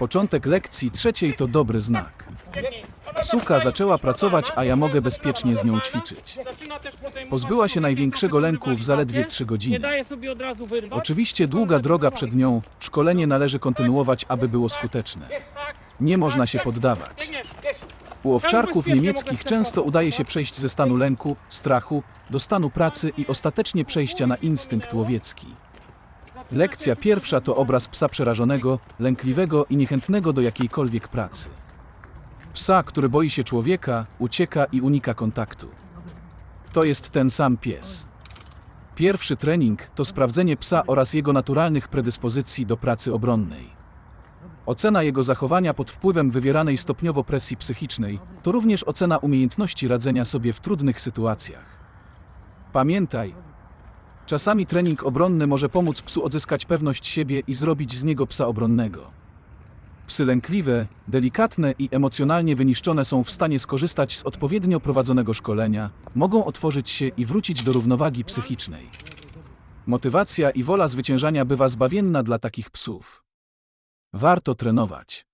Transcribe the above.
Początek lekcji trzeciej to dobry znak. Suka zaczęła pracować, a ja mogę bezpiecznie z nią ćwiczyć. Pozbyła się największego lęku w zaledwie 3 Nie godziny. Oczywiście długa droga przed nią, szkolenie należy kontynuować, aby było skuteczne. Nie można się poddawać. U owczarków niemieckich często udaje się przejść ze stanu lęku, strachu, do stanu pracy i ostatecznie przejścia na instynkt łowiecki. Lekcja pierwsza to obraz psa przerażonego, lękliwego i niechętnego do jakiejkolwiek pracy. Psa, który boi się człowieka, ucieka i unika kontaktu. To jest ten sam pies. Pierwszy trening to sprawdzenie psa oraz jego naturalnych predyspozycji do pracy obronnej. Ocena jego zachowania pod wpływem wywieranej stopniowo presji psychicznej to również ocena umiejętności radzenia sobie w trudnych sytuacjach. Pamiętaj, czasami trening obronny może pomóc psu odzyskać pewność siebie i zrobić z niego psa obronnego. Psy lękliwe, delikatne i emocjonalnie wyniszczone są w stanie skorzystać z odpowiednio prowadzonego szkolenia, mogą otworzyć się i wrócić do równowagi psychicznej. Motywacja i wola zwyciężania bywa zbawienna dla takich psów. Warto trenować.